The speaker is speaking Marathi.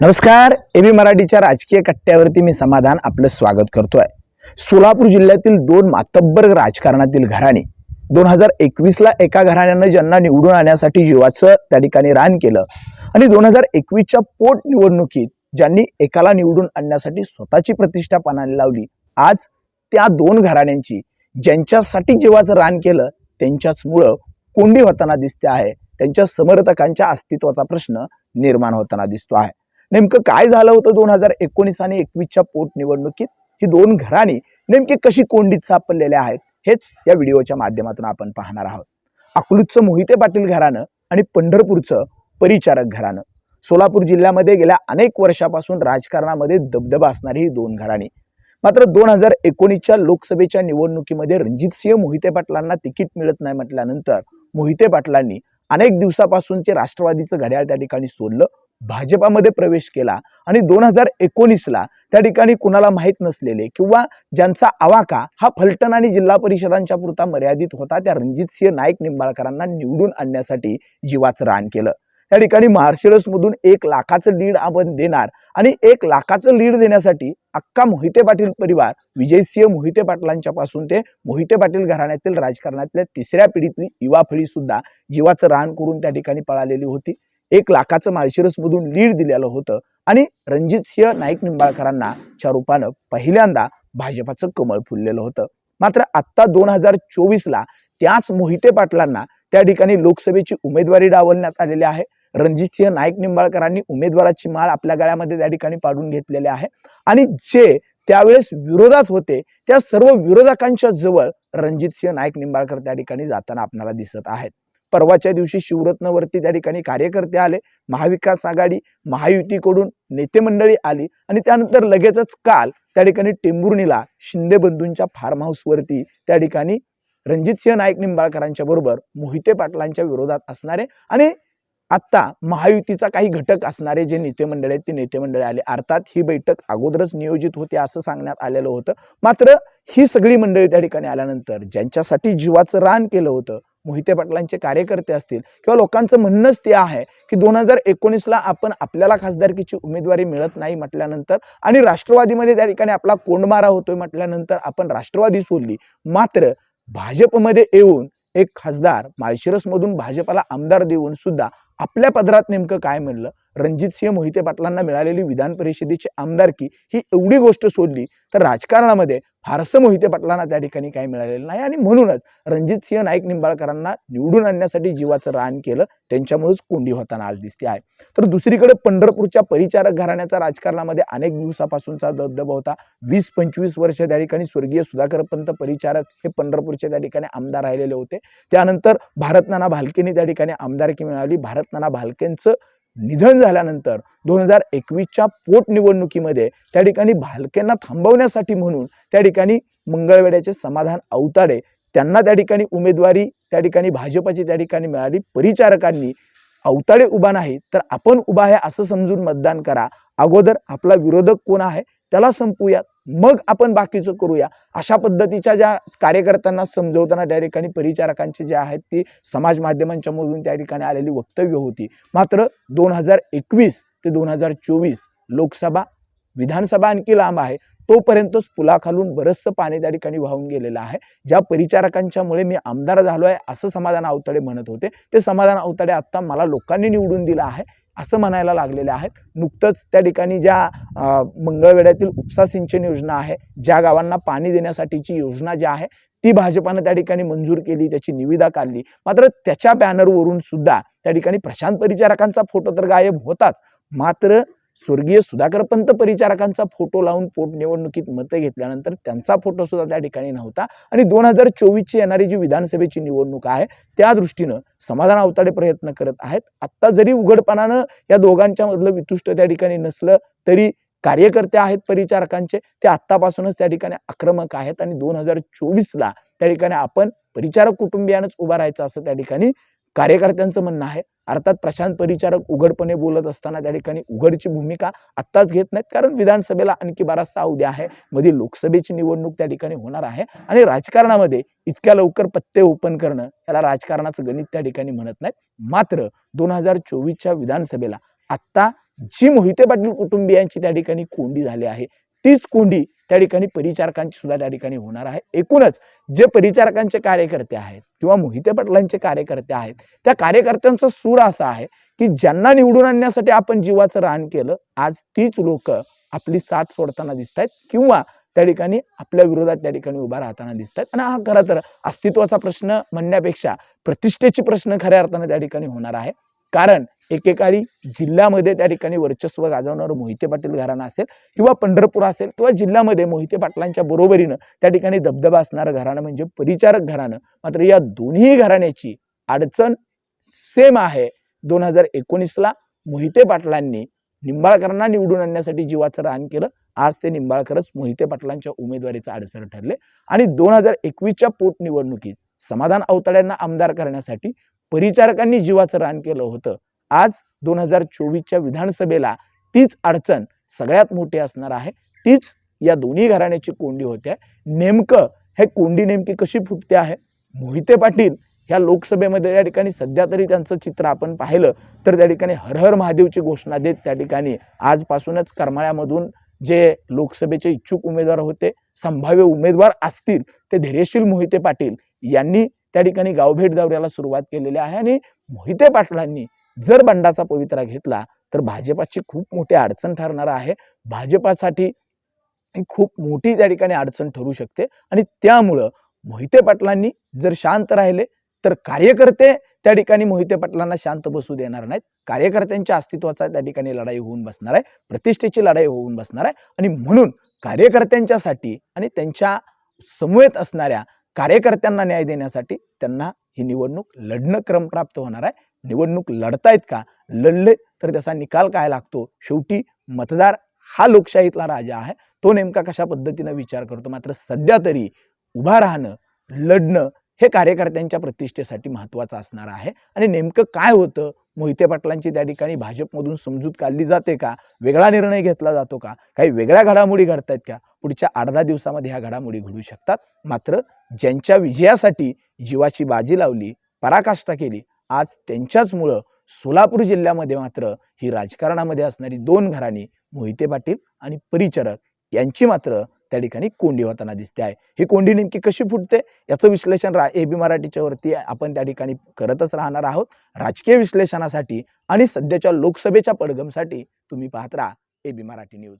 नमस्कार एबी मराठीच्या राजकीय कट्ट्यावरती मी समाधान आपलं स्वागत करतो आहे सोलापूर जिल्ह्यातील दोन मातब्बर राजकारणातील घराणे दोन हजार एकवीसला एका घराण्यानं ज्यांना निवडून आणण्यासाठी जीवाचं त्या ठिकाणी रान केलं आणि दोन हजार एकवीसच्या पोटनिवडणुकीत ज्यांनी एकाला निवडून आणण्यासाठी स्वतःची प्रतिष्ठा पानाने लावली. आज त्या दोन घराण्यांची ज्यांच्यासाठी जीवाचं रान केलं त्यांच्याच मुळं कोंडी होताना दिसते आहे. त्यांच्या समर्थकांच्या अस्तित्वाचा प्रश्न निर्माण होताना दिसतो आहे. नेमकं काय झालं होतं दोन हजार एकोणीस आणि एकवीसच्या पोटनिवडणुकीत ही दोन घराणी नेमकी कशी कोंडीत सापडलेले आहेत? हेच या व्हिडिओच्या माध्यमातून आपण पाहणार आहोत. अकलूजचं मोहिते पाटील घराणं आणि पंढरपूरचं परिचारक घराणं. सोलापूर जिल्ह्यामध्ये गेल्या अनेक वर्षापासून राजकारणामध्ये दबदबा असणारी ही दोन घराणी. मात्र दोन हजार एकोणीसच्या लोकसभेच्या निवडणुकीमध्ये रणजितसिंह मोहिते पाटलांना तिकीट मिळत नाही म्हटल्यानंतर मोहिते पाटलांनी अनेक दिवसापासूनचे राष्ट्रवादीचं घड्याळ त्या ठिकाणी सोडलं. भाजपामध्ये प्रवेश केला आणि दोन हजार एकोणीसला त्या ठिकाणी कुणाला माहीत नसलेले किंवा ज्यांचा आवाका हा फलटण आणि जिल्हा परिषदांच्या पुरता मर्यादित होता त्या रणजितसिंह नाईक निंबाळकरांना निवडून आणण्यासाठी जीवाचं रान केलं. त्या ठिकाणी मार्शलसमधून एक लाखाचं लीड आपण देणार आणि एक लाखाचं लीड देण्यासाठी अक्का मोहिते पाटील परिवार विजयसिंह मोहिते पाटलांच्या पासून ते मोहिते पाटील घराण्यातील राजकारणातल्या तिसऱ्या पिढीतली युवा पिढी सुद्धा जीवाचं रान करून त्या ठिकाणी पळालेली होती. एक लाखाचं माळशिरसमधून लीड दिलेलं होतं. आणि रणजितसिंह नाईक निंबाळकरांना च्या रूपानं पहिल्यांदा भाजपाचं कमळ फुललेलं होतं. मात्र आत्ता दोन हजार चोवीसला त्याच मोहिते पाटलांना त्या ठिकाणी लोकसभेची उमेदवारी डावलण्यात आलेली आहे. रणजितसिंह नाईक निंबाळकरांनी उमेदवाराची माळ आपल्या गळ्यामध्ये त्या ठिकाणी पाडून घेतलेली आहे. आणि जे त्यावेळेस विरोधात होते त्या सर्व विरोधकांच्या जवळ रणजितसिंह नाईक निंबाळकर त्या ठिकाणी जाताना आपल्याला दिसत आहेत. परवाच्या दिवशी शिवरत्नवरती त्या ठिकाणी कार्यकर्ते आले महाविकास आघाडी महायुतीकडून नेते मंडळी आली आणि त्यानंतर लगेचच काल त्या ठिकाणी टेंभुर्णीला शिंदे बंधूंच्या फार्म हाऊसवरती त्या ठिकाणी रणजितसिंह नाईक निंबाळकरांच्या बरोबर मोहिते पाटलांच्या विरोधात असणारे आणि आत्ता महायुतीचा काही घटक असणारे जे नेते मंडळ आहेत ते नेते मंडळ आले. अर्थात ही बैठक अगोदरच नियोजित होती असं सांगण्यात आलेलं होतं. मात्र ही सगळी मंडळी त्या ठिकाणी आल्यानंतर ज्यांच्यासाठी जीवाचं रान केलं होतं मोहिते पाटलांचे कार्यकर्ते असतील किंवा लोकांचं म्हणणंच ते आहे की दोन हजार एकोणीसला आपण आपल्याला खासदारकीची उमेदवारी मिळत नाही म्हटल्यानंतर आणि राष्ट्रवादीमध्ये त्या ठिकाणी आपला कोंडमारा होतोय म्हटल्यानंतर आपण राष्ट्रवादी सोडली. मात्र भाजपमध्ये येऊन एक खासदार माळशिरसमधून भाजपाला आमदार देऊन सुद्धा आपल्या पदरात नेमकं काय म्हणलं? रणजितसिंह मोहिते पाटलांना मिळालेली विधान परिषदेची आमदारकी ही एवढी गोष्ट सोडली तर राजकारणामध्ये फारसं मोहिते पाटलांना त्या ठिकाणी काही मिळालेलं नाही. आणि म्हणूनच रणजितसिंह नाईक निंबाळकरांना निवडून आणण्यासाठी जीवाचं रान केलं त्यांच्यामुळेच कोंडी होताना आज दिसते आहे. तर दुसरीकडे पंढरपूरच्या परिचारक घराण्याचा राजकारणामध्ये अनेक दिवसापासूनचा दबदबा होता. वीस पंचवीस वर्ष त्या ठिकाणी स्वर्गीय सुधाकर पंत परिचारक हे पंढरपूरचे त्या ठिकाणी आमदार राहिलेले होते. त्यानंतर भारत नाना भालकेंनी त्या ठिकाणी आमदारकी मिळाली. भारत नाना भालकेंचं निधन झाल्यानंतर दोन हजार एकवीसच्या पोटनिवडणुकीमध्ये त्या ठिकाणी भालकेंना थांबवण्यासाठी म्हणून त्या ठिकाणी मंगळवेड्याचे समाधान अवताडे त्यांना त्या ठिकाणी उमेदवारी त्या ठिकाणी भाजपची त्या ठिकाणी मिळाली. परिचारकांनी अवताडे उभा नाही तर आपण उभा आहे असं समजून मतदान करा. अगोदर आपला विरोधक कोण आहे त्याला संपूयात मग आपण बाकीचं करूया. अशा पद्धतीच्या ज्या कार्यकर्त्यांना समजवताना त्या ठिकाणी परिचारकांचे जे आहेत ती समाज माध्यमांच्या मधून त्या ठिकाणी आलेली वक्तव्य होती. मात्र दोन हजार एकवीस ते दोन हजार चोवीस लोकसभा विधानसभा आणखी लांब आहे. तोपर्यंतच पुलाखालून बरंचसं पाणी त्या ठिकाणी वाहून गेलेलं आहे. ज्या परिचारकांच्यामुळे मी आमदार झालो आहे असं समाधान अवताडे म्हणत होते. ते समाधान अवताडे आत्ता मला लोकांनी निवडून दिलं आहे असं म्हणायला लागलेले आहेत. नुकतंच त्या ठिकाणी ज्या मंगळवेड्यातील मंगळवेढ्यातील उपसा सिंचन योजना आहे ज्या गावांना पाणी देण्यासाठीची योजना जी आहे ती भाजपानं त्या ठिकाणी मंजूर केली त्याची निविदा काढली. मात्र त्याच्या बॅनरवरून सुद्धा त्या ठिकाणी प्रशांत परिचारकांचा फोटो तर गायब होताच. मात्र स्वर्गीय सुधाकर पंत परिचारकांचा फोटो लावून पोटनिवडणुकीत मतं घेतल्यानंतर त्यांचा फोटो सुद्धा त्या ठिकाणी नव्हता. आणि दोन हजार चोवीसची येणारी जी विधानसभेची निवडणूक आहे त्या दृष्टीनं समाधान अवताडे प्रयत्न करत आहेत. आत्ता जरी उघडपणानं या दोघांच्या मधलं वितुष्ट त्या ठिकाणी नसलं तरी कार्यकर्ते आहेत परिचारकांचे ते आत्तापासूनच त्या ठिकाणी आक्रमक आहेत. आणि दोन हजार चोवीसला त्या ठिकाणी आपण परिचारक कुटुंबियानंच उभा राहायचं असं त्या ठिकाणी कार्यकर्त्यांचं म्हणणं आहे. अर्थात प्रशांत परिचारक उघडपणे बोलत असताना त्या ठिकाणी उघडची भूमिका आत्ताच घेत नाहीत. कारण विधानसभेला आणखी बराचसा उद्या आहे. मध्ये लोकसभेची निवडणूक त्या ठिकाणी होणार आहे. आणि राजकारणामध्ये इतक्या लवकर पत्ते ओपन करणं याला राजकारणाचं गणित त्या ठिकाणी म्हणत नाहीत. मात्र दोन हजार चोवीसच्या विधानसभेला आत्ता जी मोहिते पाटील कुटुंबियांची त्या ठिकाणी कोंडी झाली आहे तीच कोंडी त्या ठिकाणी परिचारकांची सुद्धा त्या ठिकाणी होणार आहे. एकूणच जे परिचारकांचे कार्यकर्ते आहेत किंवा मोहिते पाटलांचे कार्यकर्ते आहेत त्या कार्यकर्त्यांचा सूर असा आहे की ज्यांना निवडून आणण्यासाठी आपण जीवाचं रान केलं आज तीच लोक आपली साथ सोडताना दिसत आहेत किंवा त्या ठिकाणी आपल्या विरोधात त्या ठिकाणी उभा राहताना दिसत आहेत आणि हा खरं तर अस्तित्वाचा प्रश्न म्हणण्यापेक्षा प्रतिष्ठेची प्रश्न खऱ्या अर्थानं त्या ठिकाणी होणार आहे. कारण एकेकाळी जिल्ह्यामध्ये त्या ठिकाणी वर्चस्व गाजवणारं मोहिते पाटील घराणं असेल किंवा पंढरपूर असेल किंवा जिल्ह्यामध्ये मोहिते पाटलांच्या बरोबरीनं त्या ठिकाणी दबदबा असणारं घराणं म्हणजे परिचारक घराणं. मात्र या दोन्ही घराण्याची अडचण सेम आहे. दोन हजार एकोणीसला मोहिते पाटलांनी निंबाळकरांना निवडून आणण्यासाठी जीवाचं रान केलं. आज ते निंबाळकरच मोहिते पाटलांच्या उमेदवारीचा अडसर ठरले. आणि दोन हजार एकवीसच्या पोटनिवडणुकीत समाधान अवताड्यांना आमदार करण्यासाठी परिचारकांनी जीवाचं रान केलं होतं. आज दोन हजार चोवीसच्या विधानसभेला तीच अडचण सगळ्यात मोठी असणार आहे. तीच या दोन्ही घराण्याची कोंडी होते. नेमकं हे कोंडी नेमकी कशी फुटते आहे? मोहिते पाटील ह्या लोकसभेमध्ये या ठिकाणी सध्या तरी त्यांचं चित्र आपण पाहिलं तर त्या ठिकाणी हरहर महादेवची घोषणा देत त्या ठिकाणी आजपासूनच करमाळ्यामधून जे लोकसभेचे इच्छुक उमेदवार होते संभाव्य उमेदवार असतील ते धैर्यशील मोहिते पाटील यांनी त्या ठिकाणी गावभेट दौऱ्याला सुरुवात केलेली आहे. आणि मोहिते पाटलांनी जर बंडाचा पवित्रा घेतला तर भाजपाची खूप मोठी अडचण ठरणार आहे. भाजपासाठी ही खूप मोठी त्या ठिकाणी अडचण ठरू शकते आणि त्यामुळं मोहिते पाटलांनी जर शांत राहिले तर कार्यकर्ते त्या ठिकाणी मोहिते पाटलांना शांत बसू देणार नाहीत. कार्यकर्त्यांच्या अस्तित्वाचा त्या ठिकाणी लढाई होऊन बसणार आहे. प्रतिष्ठेची लढाई होऊन बसणार आहे. आणि म्हणून कार्यकर्त्यांच्यासाठी आणि त्यांच्या समवेत असणाऱ्या कार्यकर्त्यांना न्याय देण्यासाठी त्यांना ही निवडणूक लढणं क्रमप्राप्त होणार आहे. निवडणूक लढतायत का? लढले तर त्याचा निकाल काय लागतो? शेवटी मतदार हा लोकशाहीतला राजा आहे. तो नेमका कशा पद्धतीनं विचार करतो? मात्र सध्या तरी उभा राहणं लढणं हे कार्यकर्त्यांच्या प्रतिष्ठेसाठी महत्त्वाचं असणार आहे. आणि नेमकं काय होतं? मोहिते पाटलांची त्या ठिकाणी भाजपमधून समजूत काढली जाते का? वेगळा निर्णय घेतला जातो का? काही वेगळ्या घडामोडी घडतायत का? पुढच्या आठ दहा दिवसामध्ये ह्या घडामोडी घडू शकतात. मात्र ज्यांच्या विजयासाठी जीवाची बाजी लावली पराकाष्ठा केली आज त्यांच्याचमुळं सोलापूर जिल्ह्यामध्ये मात्र ही राजकारणामध्ये असणारी दोन घराणी मोहिते पाटील आणि परिचारक यांची मात्र त्या ठिकाणी कोंडी होताना दिसते आहे. ही कोंडी नेमकी कशी फुटते याचं विश्लेषण रा ए बी मराठीच्या वरती आपण त्या ठिकाणी करतच राहणार आहोत. राजकीय विश्लेषणासाठी आणि सध्याच्या लोकसभेच्या पडगमसाठी तुम्ही पाहत राहा ए बी मराठी न्यूज.